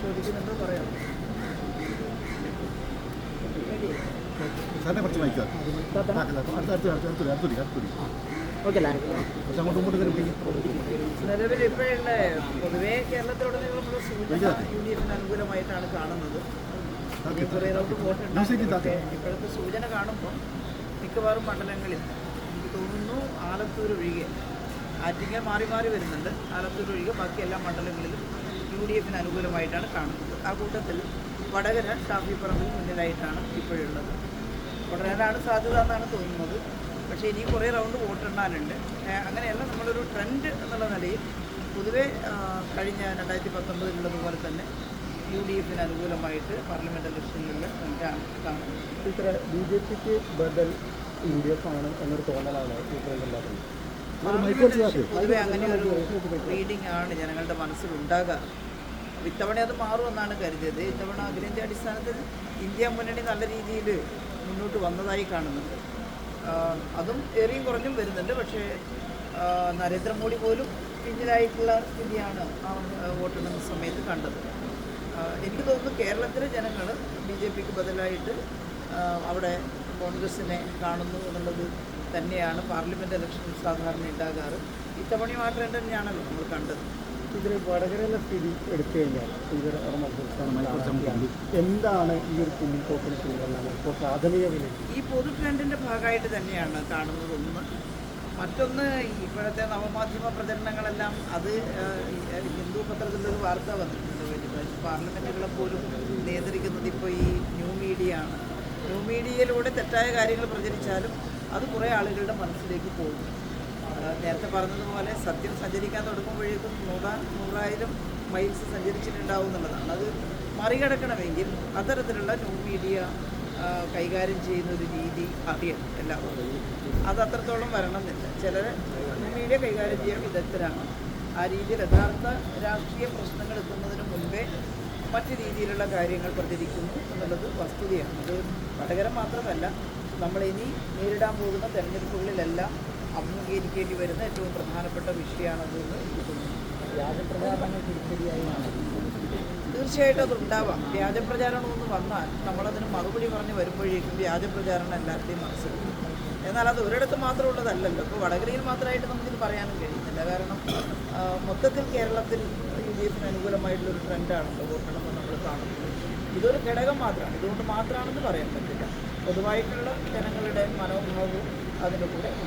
ചോദിക്കുന്നുണ്ടോ പറയാം സാറിനെ കുറച്ച് നിലവിൽ ഇപ്പോഴുള്ള പൊതുവേ കേരളത്തിലുടനീളമുള്ള സൂചന യു ഡി എഫിന് അനുകൂലമായിട്ടാണ് കാണുന്നത്. ഇപ്പോഴത്തെ സൂചന കാണുമ്പോൾ മിക്കവാറും മണ്ഡലങ്ങളിൽ എനിക്ക് തോന്നുന്നു ആലത്തൂർ ഒഴികെ ആറ്റിങ്ങൽ മാറി മാറി വരുന്നുണ്ട്. ആലത്തൂർ ഒഴികെ ബാക്കി എല്ലാ മണ്ഡലങ്ങളിലും യു ഡി എഫിന് അനുകൂലമായിട്ടാണ് കാണുന്നത്. ആ കൂട്ടത്തിൽ വടകര ഷാഫി പറമ്പിൽ മുന്നിലായിട്ടാണ് ഇപ്പോഴുള്ളത്. തുടരാനാണ് സാധ്യത എന്നാണ് തോന്നുന്നത്. പക്ഷേ ഇനി കുറേ റൗണ്ട് വോട്ടെണ്ണാനുണ്ട്. അങ്ങനെയല്ല നമ്മളൊരു ട്രെൻഡ് എന്നുള്ള നിലയിൽ പൊതുവേ കഴിഞ്ഞ രണ്ടായിരത്തി പത്തൊമ്പതിലുള്ളതുപോലെ തന്നെ യു ഡി എഫിന് അനുകൂലമായിട്ട് പാർലമെന്റ് ഇലക്ഷനിലുള്ള ട്രെൻഡാണ് കാണുന്നത്. ഇത്ര ബി ജെ പിക്ക് ബദൽ യു ഡി എഫ് ആണ് എന്നൊരു തോന്നലാണ് ടീച്ചറുണ്ടാക്കുന്നത് പാർലമെന്റ് പൊതുവെ അങ്ങനെ ഒരു റീഡിംഗ് ആണ് ജനങ്ങളുടെ മനസ്സിൽ ഉണ്ടാകുക ഇത്തവണ അത് മാറുമെന്നാണ് കരുതിയത്. ഇത്തവണ അഖിലേന്ത്യ അടിസ്ഥാനത്തിൽ ഇന്ത്യ മുന്നണി നല്ല രീതിയിൽ മുന്നോട്ട് വന്നതായി കാണുന്നുണ്ട് അതും ഏറിയും കുറഞ്ഞും വരുന്നുണ്ട്. പക്ഷേ നരേന്ദ്രമോദി പോലും പിന്നിലായിട്ടുള്ള സ്ഥിതിയാണ് ആ വോട്ടെണ്ണുന്ന സമയത്ത് കണ്ടത്. എനിക്ക് തോന്നുന്നു കേരളത്തിലെ ജനങ്ങൾ ബി ജെ പിക്ക് ബദലായിട്ട് അവിടെ കോൺഗ്രസിനെ കാണുന്നു എന്നുള്ളത് തന്നെയാണ് പാർലമെന്റ് ഇലക്ഷൻ സാധാരണ ഉണ്ടാകാറ്. ഇത്തവണയും ആ ട്രെൻഡ് തന്നെയാണല്ലോ നമ്മൾ കണ്ടത്. ഇതിൽ വടകരയിലെ സ്ഥിതി എടുത്തു കഴിഞ്ഞാൽ മത്സരിച്ചാണ് എന്താണ് ഈ ഒരു പിന്നിലാണ് ഇപ്പോൾ പ്രാഥമിക വില ഈ പൊതു ട്രെൻഡിന്റെ ഭാഗമായിട്ട് തന്നെയാണ് കാണുന്നത് ഒന്ന്. മറ്റൊന്ന് ഇപ്പോഴത്തെ നവമാധ്യമ പ്രചരണങ്ങളെല്ലാം അത് ഹിന്ദു പത്രത്തിലൊരു വാർത്ത വന്നിട്ടുണ്ട്. പാർലമെന്റുകളെ പോലും നിയന്ത്രിക്കുന്നത് ഇപ്പോൾ ഈ ന്യൂ മീഡിയ ആണ്. മീഡിയയിലൂടെ തെറ്റായ കാര്യങ്ങൾ പ്രചരിച്ചാലും അത് കുറേ ആളുകളുടെ മനസ്സിലേക്ക് പോകും. നേരത്തെ പറഞ്ഞതുപോലെ സത്യം സഞ്ചരിക്കാൻ തുടങ്ങുമ്പോഴേക്കും നൂറാ നൂറായിരം മൈൽസ് സഞ്ചരിച്ചിട്ടുണ്ടാവും എന്നുള്ളതാണ്. അത് മറികടക്കണമെങ്കിൽ അത്തരത്തിലുള്ള ന്യൂ മീഡിയ കൈകാര്യം ചെയ്യുന്ന ഒരു രീതി അറിയണം എല്ലാവർക്കും. അത് അത്രത്തോളം വരണമെന്നില്ല. ചിലർ ന്യൂ മീഡിയ കൈകാര്യം ചെയ്യാൻ വിദഗ്ധരാണ്. ആ രീതിയിൽ യഥാർത്ഥ രാഷ്ട്രീയ പ്രശ്നങ്ങൾ എത്തുന്നതിന് മുൻപേ മറ്റു രീതിയിലുള്ള കാര്യങ്ങൾ പ്രചരിക്കുന്നു എന്നുള്ളത് വസ്തുതയാണ്. അത് വടകര മാത്രമല്ല നമ്മളിനി നേരിടാൻ പോകുന്ന തെരഞ്ഞെടുപ്പുകളിലെല്ലാം അഭിമുഖീകരിക്കേണ്ടി വരുന്ന ഏറ്റവും പ്രധാനപ്പെട്ട വിഷയമാണതെന്ന് എനിക്ക് തോന്നുന്നു. വ്യാജപ്രചാരണങ്ങൾ തിരിച്ചടിയായി തീർച്ചയായിട്ടും അതുണ്ടാവാം വ്യാജപ്രചാരണം ഒന്ന് വന്നാൽ നമ്മളതിന് മറുപടി പറഞ്ഞ് വരുമ്പോഴേക്കും വ്യാജപ്രചാരണം എല്ലാവരുടെയും മനസ്സിലാക്കും എന്നാൽ അത് ഒരിടത്ത് മാത്രമുള്ളതല്ലല്ലോ. ഇപ്പോൾ വടകരയിൽ മാത്രമായിട്ട് നമുക്കിത് പറയാനും കഴിയുന്നില്ല. കാരണം മൊത്തത്തിൽ കേരളത്തിൽ യു അനുകൂലമായിട്ടുള്ള ഒരു ട്രെൻഡാണ് വോട്ടെണ്ണം നമ്മൾ കാണുന്നത്. ഇതൊരു ഘടകം മാത്രമാണ്. ഇതുകൊണ്ട് മാത്രമാണെന്ന് പറയാൻ പറ്റില്ല. പൊതുവായിട്ടുള്ള ജനങ്ങളുടെ മനോഭാവവും അതിന്റെ കൂടെ